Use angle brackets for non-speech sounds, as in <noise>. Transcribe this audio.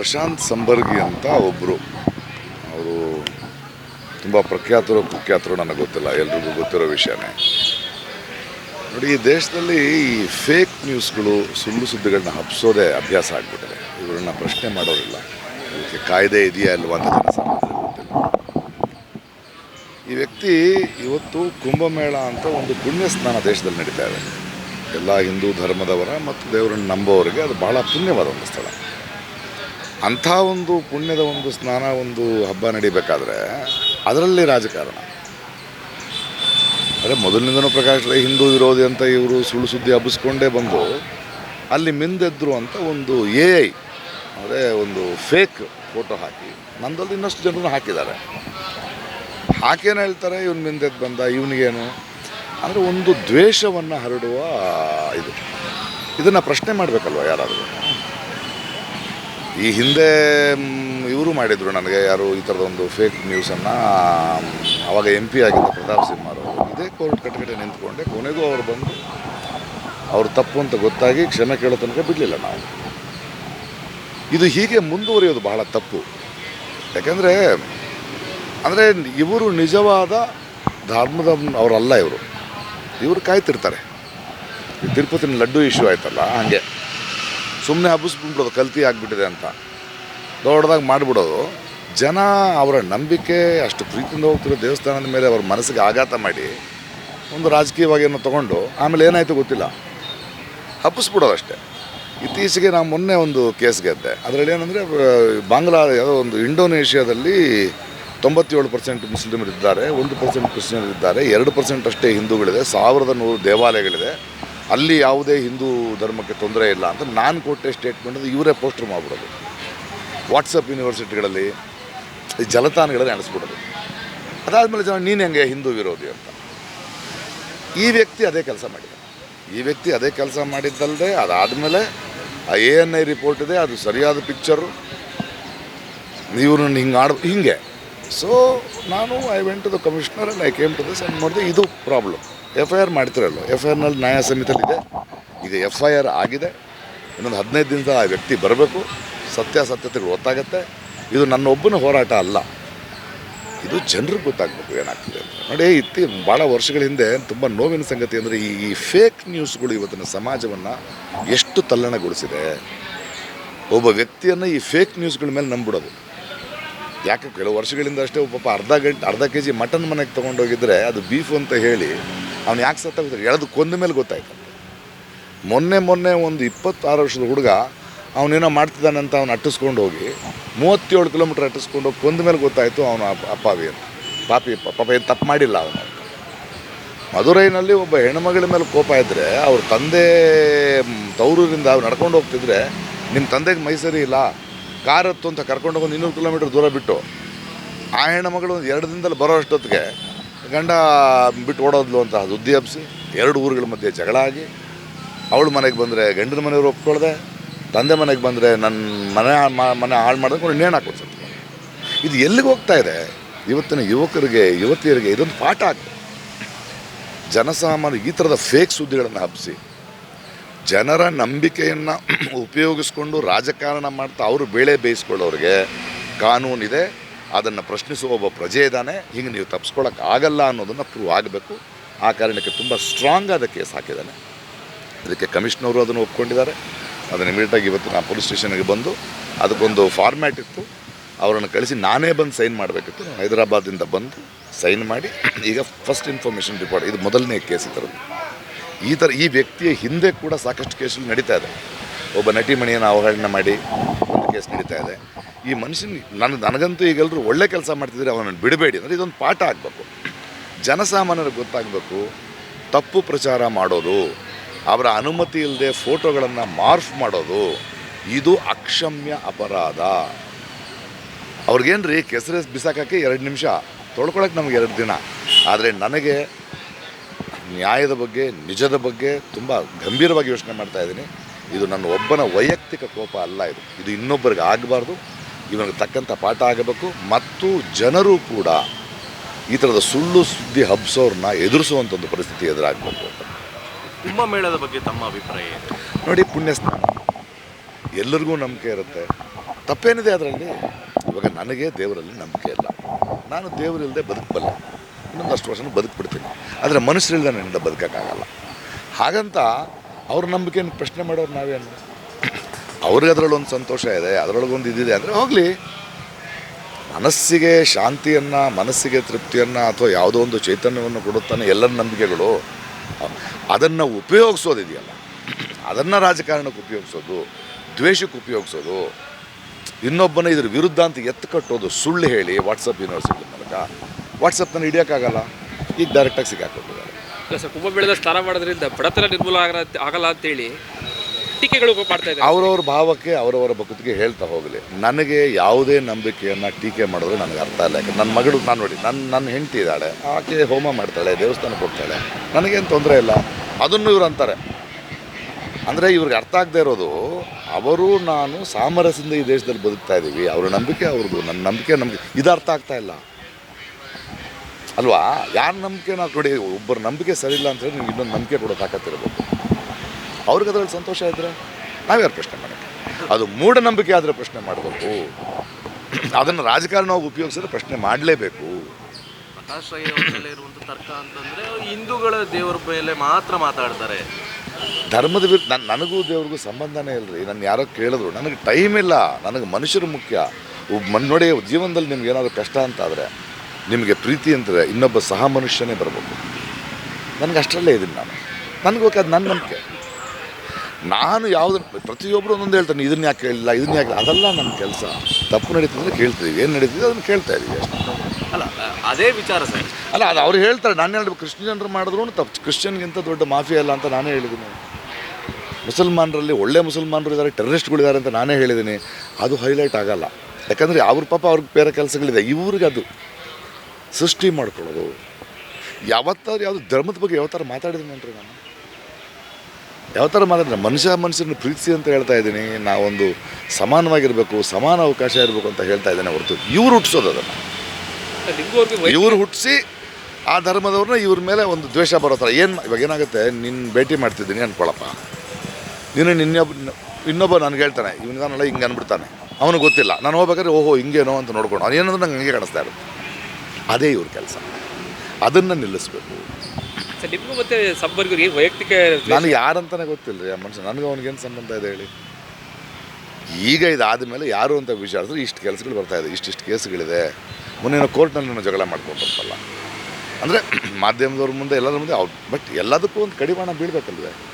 ಪ್ರಶಾಂತ್ ಸಂಬರ್ಗಿ ಅಂತ ಒಬ್ಬರು ಅವರು ತುಂಬ ಪ್ರಖ್ಯಾತರು, ಕುಖ್ಯಾತರು ನನಗೆ ಗೊತ್ತಿಲ್ಲ, ಎಲ್ರಿಗೂ ಗೊತ್ತಿರೋ ವಿಷಯನೇ. ನೋಡಿ, ಈ ದೇಶದಲ್ಲಿ ಈ ಫೇಕ್ ನ್ಯೂಸ್ಗಳು ಸುಳ್ಳು ಸುದ್ದಿಗಳನ್ನ ಹಬ್ಸೋದೇ ಅಭ್ಯಾಸ ಆಗಿಬಿಟ್ಟಿದೆ. ಇವರನ್ನ ಪ್ರಶ್ನೆ ಮಾಡೋರಿಲ್ಲ. ಇದಕ್ಕೆ ಕಾಯ್ದೆ ಇದೆಯಾ ಅಲ್ವಾ ಅಂತ ಈ ವ್ಯಕ್ತಿ ಇವತ್ತು ಕುಂಭಮೇಳ ಅಂತ ಒಂದು ಪುಣ್ಯ ಸ್ನಾನ ದೇಶದಲ್ಲಿ ನಡೀತಾ ಇದೆ. ಎಲ್ಲ ಹಿಂದೂ ಧರ್ಮದವರ ಮತ್ತು ದೇವರನ್ನು ನಂಬೋವರಿಗೆ ಅದು ಭಾಳ ಪುಣ್ಯವಾದ ಒಂದು ಸ್ಥಳ. ಅಂಥ ಒಂದು ಪುಣ್ಯದ ಒಂದು ಸ್ನಾನ, ಒಂದು ಹಬ್ಬ ನಡಿಬೇಕಾದ್ರೆ ಅದರಲ್ಲಿ ರಾಜಕಾರಣ. ಅದೇ ಮೊದಲಿನಿಂದನೂ ಪ್ರಕಾಶ್ ರೈ ಹಿಂದೂ ವಿರೋಧಿ ಅಂತ ಇವರು ಸುಳ್ಳು ಸುದ್ದಿ ಹಬ್ಬಿಸ್ಕೊಂಡೇ ಬಂದು ಅಲ್ಲಿ ಮಿಂದೆದ್ರು ಅಂತ ಒಂದು ಎ ಐ ಅಂದರೆ ಒಂದು ಫೇಕ್ ಫೋಟೋ ಹಾಕಿ. ನಂದಲ್ಲಿ ಇನ್ನಷ್ಟು ಜನರನ್ನು ಹಾಕಿದ್ದಾರೆ. ಹಾಕೇನು ಹೇಳ್ತಾರೆ? ಇವನು ಮಿಂದೆದ್ದು ಬಂದ, ಇವನಿಗೇನು? ಅಂದರೆ ಒಂದು ದ್ವೇಷವನ್ನು ಹರಡುವ ಇದು. ಇದನ್ನು ಪ್ರಶ್ನೆ ಮಾಡಬೇಕಲ್ವ ಯಾರಾದರೂ? ಈ ಹಿಂದೆ ಇವರು ಮಾಡಿದರು ನನಗೆ ಯಾರು ಈ ಥರದ ಒಂದು ಫೇಕ್ ನ್ಯೂಸನ್ನು ಅವಾಗ ಎಂ ಪಿ ಆಗಿದ್ದ ಪ್ರತಾಪ್ ಅವರು. ಇದೇ ಕೋರ್ಟ್ ಕಟ್ಟಕಡೆ ನಿಂತ್ಕೊಂಡೆ. ಕೊನೆಗೂ ಅವರು ಬಂದು ಅವರು ತಪ್ಪು ಅಂತ ಗೊತ್ತಾಗಿ ಕ್ಷಮೆ ಕೇಳೋ ತನಕ ಬಿಡಲಿಲ್ಲ ನಾವು. ಇದು ಹೀಗೆ ಮುಂದುವರಿಯೋದು ಬಹಳ ತಪ್ಪು. ಯಾಕೆಂದರೆ, ಅಂದರೆ ಇವರು ನಿಜವಾದ ಧರ್ಮದ ಅವರಲ್ಲ ಇವರು. ಇವರು ಕಾಯ್ತಿರ್ತಾರೆ. ತಿರುಪತಿನ ಲಡ್ಡು ಇಶ್ಯೂ ಆಯ್ತಲ್ಲ, ಹಾಗೆ. ಸುಮ್ಮನೆ ಹಬ್ಬಿಸ್ಬಿಡ್ಬೋದು ಕಲ್ತಿ ಆಗಿಬಿಟ್ಟಿದೆ ಅಂತ. ದೊಡ್ಡದಾಗಿ ಮಾಡಿಬಿಡೋದು. ಜನ ಅವರ ನಂಬಿಕೆ, ಅಷ್ಟು ಪ್ರೀತಿಯಿಂದ ಹೋಗ್ತಿರೋ ದೇವಸ್ಥಾನದ ಮೇಲೆ ಅವ್ರ ಮನಸ್ಸಿಗೆ ಆಘಾತ ಮಾಡಿ ಒಂದು ರಾಜಕೀಯವಾಗಿ ಏನೋ ತೊಗೊಂಡು, ಆಮೇಲೆ ಏನಾಯಿತು ಗೊತ್ತಿಲ್ಲ. ಹಬ್ಬಿಸ್ಬಿಡೋದು ಅಷ್ಟೇ. ಇತ್ತೀಚೆಗೆ ನಾನು ಮೊನ್ನೆ ಒಂದು ಕೇಸ್ ಗೆದ್ದೆ ಅದರಲ್ಲಿ ಏನಂದರೆ ಬಾಂಗ್ಲಾ ಯಾವುದೋ ಒಂದು ಇಂಡೋನೇಷ್ಯಾದಲ್ಲಿ ತೊಂಬತ್ತೇಳು ಪರ್ಸೆಂಟ್ ಮುಸ್ಲಿಮರಿದ್ದಾರೆ, ಒಂದು ಪರ್ಸೆಂಟ್ ಕ್ರಿಶ್ಚಿಯನ್ರಿದ್ದಾರೆ ಎರಡು ಪರ್ಸೆಂಟ್ ಅಷ್ಟೇ ಹಿಂದೂಗಳಿದೆ, ಸಾವಿರದ ನೂರು ದೇವಾಲಯಗಳಿದೆ. ಅಲ್ಲಿ ಯಾವುದೇ ಹಿಂದೂ ಧರ್ಮಕ್ಕೆ ತೊಂದರೆ ಇಲ್ಲ ಅಂತ ನಾನು ಕೊಟ್ಟೆ ಸ್ಟೇಟ್ಮೆಂಟ್ ಇವರೇ ಪೋಸ್ಟರ್ ಮಾಡಿಬಿಡೋದು. ವಾಟ್ಸಪ್ ಯೂನಿವರ್ಸಿಟಿಗಳಲ್ಲಿ ಜಲತಾಣಗಳಲ್ಲಿ ಅಣಿಸ್ಬಿಡೋದು ಅದಾದಮೇಲೆ ಜನ, ನೀನು ಹೆಂಗೆ ಹಿಂದೂ ವಿರೋಧಿ ಅಂತ. ಈ ವ್ಯಕ್ತಿ ಅದೇ ಕೆಲಸ ಮಾಡಿದ. ಈ ವ್ಯಕ್ತಿ ಅದೇ ಕೆಲಸ ಮಾಡಿದ್ದಲ್ಲದೆ ಅದಾದಮೇಲೆ ಆ ಎ ಎನ್ ಐ ರಿಪೋರ್ಟ್ ಇದೆ, ಅದು ಸರಿಯಾದ ಪಿಕ್ಚರು ಇವ್ರನ್ನ ಹಿಂಗೆ ಆಡ್ ಹಿಂಗೆ. ಸೊ ನಾನು I went to the commissioner and I came to the and ನೋಡಿದೆ ಇದು ಪ್ರಾಬ್ಲಮ್ ಎಫ್ ಐ ಆರ್ ಮಾಡ್ತಿರಲ್ಲ ಎಫ್ ಐ ಆರ್ನಲ್ಲಿ ನ್ಯಾಯ ಸಮಿತಿಯಲ್ಲಿದೆ. ಈಗ ಎಫ್ ಐ ಆರ್ ಆಗಿದೆ. ಇನ್ನೊಂದು ಹದಿನೈದು ದಿನದ ಆ ವ್ಯಕ್ತಿ ಬರಬೇಕು. ಸತ್ಯಾಸತ್ಯತೆಗಳು ಗೊತ್ತಾಗುತ್ತೆ. ಇದು ನನ್ನ ಒಬ್ಬನ ಹೋರಾಟ ಅಲ್ಲ. ಇದು ಜನರಿಗೆ ಗೊತ್ತಾಗಬೇಕು ಏನಾಗ್ತದೆ ನೋಡಿ ಇತ್ತಿ ಭಾಳ ವರ್ಷಗಳ ಹಿಂದೆ ತುಂಬ ನೋವಿನ ಸಂಗತಿ ಅಂದರೆ ಈ ಈ ಫೇಕ್ ನ್ಯೂಸ್ಗಳು ಇವತ್ತಿನ ಸಮಾಜವನ್ನು ಎಷ್ಟು ತಲ್ಲಣಗೊಳಿಸಿದೆ. ಒಬ್ಬ ವ್ಯಕ್ತಿಯನ್ನು ಈ ಫೇಕ್ ನ್ಯೂಸ್ಗಳ ಮೇಲೆ ನಂಬಿಡೋದು ಯಾಕೆ ಕೆಲವು ವರ್ಷಗಳಿಂದ ಅಷ್ಟೇ ಪಾಪ ಅರ್ಧ ಗಂಟೆ, ಅರ್ಧ ಕೆ ಜಿ ಮಟನ್ ಮನೆಗೆ ತೊಗೊಂಡೋಗಿದ್ರೆ ಅದು ಬೀಫು ಅಂತ ಹೇಳಿ ಅವ್ನು ಯಾಕೆ ಸತ್ತಾಗುತ್ತೆ ಎಳೆದು ಕೊಂದ ಮೇಲೆ ಗೊತ್ತಾಯ್ತು. ಮೊನ್ನೆ ಮೊನ್ನೆ ಒಂದು ಇಪ್ಪತ್ತಾರು ವರ್ಷದ ಹುಡುಗ ಅವನೇನೋ ಅಂತ ಅವ್ನು ಅಟ್ಟಿಸ್ಕೊಂಡು ಹೋಗಿ ಮೂವತ್ತೇಳು ಕಿಲೋಮೀಟ್ರ್ ಅಟ್ಟಿಸ್ಕೊಂಡು ಹೋಗಿ ಕೊಂದ ಮೇಲೆ ಗೊತ್ತಾಯಿತು ಅವನು ಅಪ್ಪ ಅಪ್ಪಾವಿ ಅಂತ. ಪಾಪಿ, ಪಾಪ ಏನು ತಪ್ಪು ಮಾಡಿಲ್ಲ ಅವನು. ಮಧುರೈನಲ್ಲಿ ಒಬ್ಬ ಹೆಣ್ಮಗಳ ಮೇಲೆ ಕೋಪ ಇದ್ದರೆ ಅವ್ರ ತಂದೆ ತೌರೂರಿಂದ ಅವ್ರು ನಡ್ಕೊಂಡು ಹೋಗ್ತಿದ್ರೆ ನಿಮ್ಮ ತಂದೆಗೆ ಮೈಸೂರಿ ಇಲ್ಲ ಕಾರ್ ಹತ್ತು ಅಂತ ಕರ್ಕೊಂಡು ಹೋಗಿ ಇನ್ನೂರು ಕಿಲೋಮೀಟ್ರ್ ದೂರ ಬಿಟ್ಟು ಆ ಹೆಣ್ಣುಮಗಳು ಒಂದು ಎರಡು ದಿನದಲ್ಲಿ ಬರೋ ಅಷ್ಟೊತ್ತಿಗೆ ಗಂಡ ಬಿಟ್ಟು ಓಡೋದ್ಲು ಅಂತ ಸುದ್ದಿ ಹಬ್ಬಿಸಿ ಎರಡು ಊರುಗಳ ಮಧ್ಯೆ ಜಗಳ ಆಗಿ ಅವಳು ಮನೆಗೆ ಬಂದರೆ ಗಂಡನ ಮನೆಯವರು ಒಪ್ಕೊಳ್ದೆ ತಂದೆ ಮನೆಗೆ ಬಂದರೆ ನನ್ನ ಮನೆ ಮನೆ ಹಾಳು ಮಾಡಿದ್ರೆ ನೇಣು ಹಾಕೋದು ಇದು ಎಲ್ಲಿಗೆ ಹೋಗ್ತಾ ಇದೆ? ಇವತ್ತಿನ ಯುವಕರಿಗೆ, ಯುವತಿಯರಿಗೆ ಇದೊಂದು ಪಾಠ ಆಗ್ತದೆ ಜನಸಾಮಾನ್ಯ ಈ ಥರದ ಫೇಕ್ ಸುದ್ದಿಗಳನ್ನು ಹಬ್ಬಿಸಿ ಜನರ ನಂಬಿಕೆಯನ್ನು <clears throat> ಉಪಯೋಗಿಸ್ಕೊಂಡು ರಾಜಕಾರಣ ಮಾಡ್ತಾ ಅವರು ಬೇಳೆ ಬೇಯಿಸ್ಕೊಳ್ಳೋರಿಗೆ ಕಾನೂನಿದೆ ಅದನ್ನು ಪ್ರಶ್ನಿಸುವ ಒಬ್ಬ ಪ್ರಜೆ ಇದ್ದಾನೆ ಹಿಂಗೆ ನೀವು ತಪ್ಪಿಸ್ಕೊಳಕ್ಕೆ ಆಗಲ್ಲ ಅನ್ನೋದನ್ನು ಪ್ರೂವ್ ಆಗಬೇಕು. ಆ ಕಾರಣಕ್ಕೆ ತುಂಬ ಸ್ಟ್ರಾಂಗ್ ಆದ ಕೇಸ್ ಹಾಕಿದ್ದಾನೆ ಅದಕ್ಕೆ ಕಮಿಷನರು ಅದನ್ನು ಒಪ್ಕೊಂಡಿದ್ದಾರೆ. ಅದನ್ನು ಇಮಿಡಿಯೇಟಾಗಿ ಇವತ್ತು ನಾನು ಪೊಲೀಸ್ ಸ್ಟೇಷನ್ಗೆ ಬಂದು ಅದಕ್ಕೊಂದು ಫಾರ್ಮ್ಯಾಟ್ ಇತ್ತು. ಅವರನ್ನು ಕಳಿಸಿ ನಾನೇ ಬಂದು ಸೈನ್ ಮಾಡಬೇಕಿತ್ತು. ಹೈದರಾಬಾದಿಂದ ಬಂದು ಸೈನ್ ಮಾಡಿ, ಈಗ ಫಸ್ಟ್ ಇನ್ಫಾರ್ಮೇಷನ್ ರಿಪೋರ್ಟ್ ಇದು ಮೊದಲನೇ ಕೇಸ್ ಈ ಈ ಥರ ಈ ವ್ಯಕ್ತಿಯ ಹಿಂದೆ ಕೂಡ ಸಾಕಷ್ಟು ಕೇಸಲ್ಲಿ ನಡೀತಾ ಇದೆ. ಒಬ್ಬ ನಟಿಮಣಿಯನ್ನು ಅವಹೇಳನ ಮಾಡಿ ಒಂದು ಕೇಸ್ ನಡೀತಾ ಇದೆ. ಈ ಮನುಷ್ಯನ ನನ್ನ ನನಗಂತೂ ಈಗೆಲ್ಲರೂ ಒಳ್ಳೆ ಕೆಲಸ ಮಾಡ್ತಿದ್ರೆ ಅವನನ್ನು ಬಿಡಬೇಡಿ. ಅಂದರೆ ಇದೊಂದು ಪಾಠ ಆಗಬೇಕು. ಜನಸಾಮಾನ್ಯರಿಗೆ ಗೊತ್ತಾಗಬೇಕು, ತಪ್ಪು ಪ್ರಚಾರ ಮಾಡೋದು, ಅವರ ಅನುಮತಿ ಇಲ್ಲದೆ ಫೋಟೋಗಳನ್ನು ಮಾರ್ಫ್ ಮಾಡೋದು, ಇದು ಅಕ್ಷಮ್ಯ ಅಪರಾಧ. ಅವ್ರಿಗೇನು ರೀ ಕೆಸರೆ ಬಿಸಾಕಕ್ಕೆ ಎರಡು ನಿಮಿಷ ತೊಳ್ಕೊಳಕ್ಕೆ ನಮಗೆ ಎರಡು ದಿನ. ಆದರೆ ನನಗೆ ನ್ಯಾಯದ ಬಗ್ಗೆ ನಿಜದ ಬಗ್ಗೆ ತುಂಬ ಗಂಭೀರವಾಗಿ ಯೋಚನೆ ಮಾಡ್ತಾ ಇದ್ದೀನಿ. ಇದು ನನ್ನ ಒಬ್ಬನ ವೈಯಕ್ತಿಕ ಕೋಪ ಅಲ್ಲ ಇದು. ಇದು ಇನ್ನೊಬ್ಬರಿಗೆ ಆಗಬಾರ್ದು. ಇವನಿಗೆ ತಕ್ಕಂಥ ಪಾಠ ಆಗಬೇಕು. ಮತ್ತು ಜನರು ಕೂಡ ಈ ಥರದ ಸುಳ್ಳು ಸುದ್ದಿ ಹಬ್ಸೋರನ್ನ ಎದುರಿಸುವಂಥ ಒಂದು ಪರಿಸ್ಥಿತಿ ಎದುರಾಗಬೇಕು ಕುಂಭಮೇಳದ ಬಗ್ಗೆ ತಮ್ಮ ಅಭಿಪ್ರಾಯ ನೋಡಿ ಪುಣ್ಯಸ್ನಾನ ಎಲ್ಲರಿಗೂ ನಂಬಿಕೆ ಇರುತ್ತೆ. ತಪ್ಪೇನಿದೆ ಅದರಲ್ಲಿ? ಇವಾಗ ನನಗೆ ದೇವರಲ್ಲಿ ನಂಬಿಕೆ ಇಲ್ಲ. ನಾನು ದೇವರಿಲ್ಲದೆ ಬದುಕಬಲ್ಲ. ಇನ್ನೊಂದಷ್ಟು ವರ್ಷ ಬದುಕ್ಬಿಡ್ತೀನಿ. ಆದರೆ ಮನುಷ್ಯರಿಲ್ಲದ ನನ್ನಿಂದ ಬದುಕೋಕ್ಕಾಗಲ್ಲ. ಹಾಗಂತ ಅವ್ರ ನಂಬಿಕೆಯನ್ನು ಪ್ರಶ್ನೆ ಮಾಡೋರು ನಾವೇನು? ಅವ್ರಿಗೆ ಅದರಲ್ಲೊಂದು ಸಂತೋಷ ಇದೆ, ಅದರೊಳಗೊಂದು ಇದಿದೆ ಅಂದರೆ ಹೋಗಲಿ. ಮನಸ್ಸಿಗೆ ಶಾಂತಿಯನ್ನು, ಮನಸ್ಸಿಗೆ ತೃಪ್ತಿಯನ್ನು ಅಥವಾ ಯಾವುದೋ ಒಂದು ಚೈತನ್ಯವನ್ನು ಕೊಡುತ್ತಾನೆ ಎಲ್ಲರ ನಂಬಿಕೆಗಳು, ಅದನ್ನು ಉಪಯೋಗಿಸೋದಿದೆಯಲ್ಲ. ಅದನ್ನು ರಾಜಕಾರಣಕ್ಕೆ ಉಪಯೋಗಿಸೋದು, ದ್ವೇಷಕ್ಕೆ ಉಪಯೋಗಿಸೋದು, ಇನ್ನೊಬ್ಬನ ಇದ್ರ ವಿರುದ್ಧ ಅಂತ ಎತ್ತು ಕಟ್ಟೋದು ಸುಳ್ಳು ಹೇಳಿ ವಾಟ್ಸಪ್ ಯೂನಿವರ್ಸಿಟಿ ಮೂಲಕ. ವಾಟ್ಸಪ್ನಲ್ಲಿ ಹಿಡಿಯೋಕ್ಕಾಗಲ್ಲ. ಈಗ ಡೈರೆಕ್ಟಾಗಿ ಸಿಕ್ಕಾಕೊಂಡಿದ್ದಾರೆ ಇಲ್ಲ ಸರ್ ಕುಂಭಮೇಳದ ಸ್ಥಾನ ಮಾಡೋದ್ರಿಂದ ಬಡತನ ನಿರ್ಮೂಲ ಆಗಲ್ಲ ಆಗಲ್ಲ ಅಂತೇಳಿ ಟೀಕೆಗಳು ಮಾಡ್ತಾ ಇದ್ದಾರೆ. ಅವರವ್ರ ಭಾವಕ್ಕೆ ಅವರವರ ಭಕ್ತಿಗೆ ಹೇಳ್ತಾ ಹೋಗಲಿ. ನನಗೆ ಯಾವುದೇ ನಂಬಿಕೆಯನ್ನು ಟೀಕೆ ಮಾಡಿದ್ರೆ ನನಗೆ ಅರ್ಥ ಇಲ್ಲ. ಯಾಕೆ ನನ್ನ ಮಗಳು ನಾನು ನೋಡಿ ನನ್ನ ನನ್ನ ಹೆಂಡತಿ ಇದ್ದಾಳೆ ಆಕೆ ಹೋಮ ಮಾಡ್ತಾಳೆ ದೇವಸ್ಥಾನಕ್ಕೆ ಹೋಗ್ತಾಳೆ ನನಗೇನು ತೊಂದರೆ ಇಲ್ಲ. ಅದನ್ನು ಇವ್ರು ಅಂತಾರೆ. ಅಂದರೆ ಇವ್ರಿಗೆ ಅರ್ಥ ಆಗದೆ ಇರೋದು ಅವರು ನಾನು ಸಾಮರಸ್ಯದಿಂದ ಈ ದೇಶದಲ್ಲಿ ಬದುಕ್ತಾ ಇದ್ದೀವಿ ಅವ್ರ ನಂಬಿಕೆ ಅವ್ರದ್ದು. ನನ್ನ ನಂಬಿಕೆ ನಮಗೆ ಇದು ಅರ್ಥ ಆಗ್ತಾ ಇಲ್ಲ. ಅಲ್ವಾ? ಯಾರ ನಂಬಿಕೆ ನಾವು ಕೊಡಿ ಒಬ್ಬರ ನಂಬಿಕೆ ಸರಿ ಇಲ್ಲ ಅಂತ ಹೇಳಿ ನೀವು ಇನ್ನೊಂದು ನಂಬಿಕೆ ಕೊಡೋ ತಾಕತ್ತಿರಬೇಕು ಅವ್ರಿಗೆ ಅದರಲ್ಲಿ ಸಂತೋಷ ಇದ್ದರೆ ನಾವ್ಯಾರು ಪ್ರಶ್ನೆ ಮಾಡೋಕ್ಕೆ? ಅದು ಮೂಢನಂಬಿಕೆ ಆದರೆ ಪ್ರಶ್ನೆ ಮಾಡಬೇಕು. ಅದನ್ನು ರಾಜಕಾರಣವಾಗಿ ಉಪಯೋಗಿಸಿದ್ರೆ ಪ್ರಶ್ನೆ ಮಾಡಲೇಬೇಕು. ರೈ ಇರುವಂತ ತರ್ಕ ಅಂತಂದ್ರೆ ಹಿಂದೂಗಳ ದೇವರ ಮೇಲೆ ಮಾತ್ರ ಮಾತಾಡ್ತಾರೆ. ಧರ್ಮದ ವಿರುದ್ಧ ನನ್ನ ನನಗೂ ದೇವ್ರಿಗೂ ಸಂಬಂಧನೇ ಇಲ್ಲರಿ ನಾನು ಯಾರೋ ಕೇಳಿದ್ರು ನನಗೆ ಟೈಮ್ ಇಲ್ಲ ನನಗೆ ಮನುಷ್ಯರು ಮುಖ್ಯ. ನೋಡಿ ಜೀವನದಲ್ಲಿ ನಿಮ್ಗೆ ಏನಾದರೂ ಕಷ್ಟ ಅಂತಾದರೆ ನಿಮಗೆ ಪ್ರೀತಿ ಅಂದರೆ ಇನ್ನೊಬ್ಬ ಸಹ ಮನುಷ್ಯನೇ ಬರಬೇಕು. ನನಗೆ ಅಷ್ಟರಲ್ಲೇ ಇದ್ದೀನಿ ನಾನು. ನನಗೆ ಬೇಕಾದ ನನ್ನ ನಂಬಿಕೆ. ನಾನು ಯಾವುದನ್ನು ಪ್ರತಿಯೊಬ್ಬರು ಒಂದೊಂದು ಹೇಳ್ತಾನೆ ಇದನ್ನ ಯಾಕೆ ಕೇಳಿಲ್ಲ ಇದನ್ನ ಯಾಕೆ ಅದೆಲ್ಲ ನನ್ನ ಕೆಲಸ. ತಪ್ಪು ನಡೀತಿದ್ರೆ ಕೇಳ್ತೀವಿ. ಏನು ನಡೀತಿದೆ ಅದನ್ನು ಕೇಳ್ತಾ ಇದೀವಿ ಅಷ್ಟೇ. ಅಲ್ಲ ಅದೇ ವಿಚಾರ ಸರ್. ಅಲ್ಲ ಅದು ಅವ್ರು ಹೇಳ್ತಾರೆ ನಾನು ಹೇಳ್ಬೇಕು ಕ್ರಿಶ್ಚಿಯನ್ರು ಮಾಡಿದ್ರು ತಪ್ಪು. ಕ್ರಿಶ್ಚಿಯನ್ಗಿಂತ ದೊಡ್ಡ ಮಾಫಿಯಾ ಅಲ್ಲ ಅಂತ ನಾನೇ ಹೇಳಿದ್ದೀನಿ. ಮುಸಲ್ಮಾನರಲ್ಲಿ ಒಳ್ಳೆ ಮುಸಲ್ಮಾನರು ಇದ್ದಾರೆ ಟೆರರಿಸ್ಟ್ಗಳಿದ್ದಾರೆ ಅಂತ ನಾನೇ ಹೇಳಿದ್ದೀನಿ. ಅದು ಹೈಲೈಟ್ ಆಗಲ್ಲ. ಯಾಕಂದರೆ ಅವ್ರ ಪಾಪ ಅವ್ರಿಗೆ ಬೇರೆ ಕೆಲಸಗಳಿದೆ. ಇವ್ರಿಗೆ ಅದು ಸೃಷ್ಟಿ ಮಾಡ್ಕೊಳ್ಳೋದು. ಯಾವತ್ತಾದ್ರೂ ಯಾವುದು ಧರ್ಮದ ಬಗ್ಗೆ ಯಾವತ್ತಾರು ಥರ ನೋಡ್ರಿ ನಾನು. ಯಾವತ್ತಾರು ಥರ ಮಾತಾಡಿದ್ರೆ ಮನುಷ್ಯ ಮನುಷ್ಯನ ಪ್ರೀತಿಸಿ ಅಂತ ಹೇಳ್ತಾ ಇದ್ದೀನಿ ನಾವೊಂದು ಸಮಾನವಾಗಿರಬೇಕು ಸಮಾನ ಅವಕಾಶ ಇರಬೇಕು ಅಂತ ಹೇಳ್ತಾ ಇದ್ದೇನೆ ಹೊರತು ಇವ್ರು ಹುಟ್ಟಿಸೋದು ಅದನ್ನು. ಇವರು ಇವ್ರು ಹುಟ್ಟಿಸಿ ಆ ಧರ್ಮದವ್ರನ್ನ ಇವ್ರ ಮೇಲೆ ಒಂದು ದ್ವೇಷ ಬರೋ ಥರ. ಏನು ಇವಾಗ ಏನಾಗುತ್ತೆ? ನಿನ್ನ ಭೇಟಿ ಮಾಡ್ತಿದ್ದೀನಿ ಅನ್ಕೊಳಪ್ಪ. ನೀನು ನಿನ್ನೊಬ್ಬ ಇನ್ನೊಬ್ಬ ನನಗೆ ಹೇಳ್ತಾನೆ ಇವನಿಗಾನಲ್ಲ ಹಿಂಗೆ ಅಂದ್ಬಿಡ್ತಾನೆ ಅವನಿಗೆ ಗೊತ್ತಿಲ್ಲ. ನಾನು ಹೋಗ್ಬೇಕಾದ್ರೆ ಓಹೋ ಹಿಂಗೇನೋ ಅಂತ ನೋಡ್ಕೊಂಡು. ಅವ್ನು ಏನಂದ್ರೆ ನಂಗೆ ಹಂಗೆ ಕಾಣಿಸ್ತಾ ಇರುತ್ತೆ. ಅದೇ ಇವ್ರ ಕೆಲಸ. ಅದನ್ನು ನಿಲ್ಲಿಸ್ಬೇಕು. ಸರ್ ನಿಮಗೂ ಮತ್ತೆ ವೈಯಕ್ತಿಕ ನನಗೆ ಯಾರಂತಲೇ ಗೊತ್ತಿಲ್ಲ ರೀ ಆ ಮನುಷ್ಯ ನನಗೆ ಅವ್ನಿಗೇನು ಸಂಬಂಧ ಇದೆ ಹೇಳಿ. ಈಗ ಇದಾದ ಮೇಲೆ ಯಾರು ಅಂತ ವಿಚಾರಿಸಿದ್ರೆ ಇಷ್ಟು ಕೆಲಸಗಳು ಬರ್ತಾ ಇದೆ ಇಷ್ಟಿಷ್ಟು ಕೇಸ್ಗಳಿದೆ. ಮೊನ್ನೆ ಕೋರ್ಟ್ನಲ್ಲಿ ನಾನು ಜಗಳ ಮಾಡ್ಕೊಂಡ್ಬರ್ತಲ್ಲ ಅಂದರೆ <clears throat> ಮಾಧ್ಯಮದವ್ರ ಮುಂದೆ ಎಲ್ಲರ ಮುಂದೆ ಅವ್ರು ಬಟ್ ಎಲ್ಲದಕ್ಕೂ ಒಂದು ಕಡಿವಾಣ ಬೀಳಬೇಕಲ್ವೇ?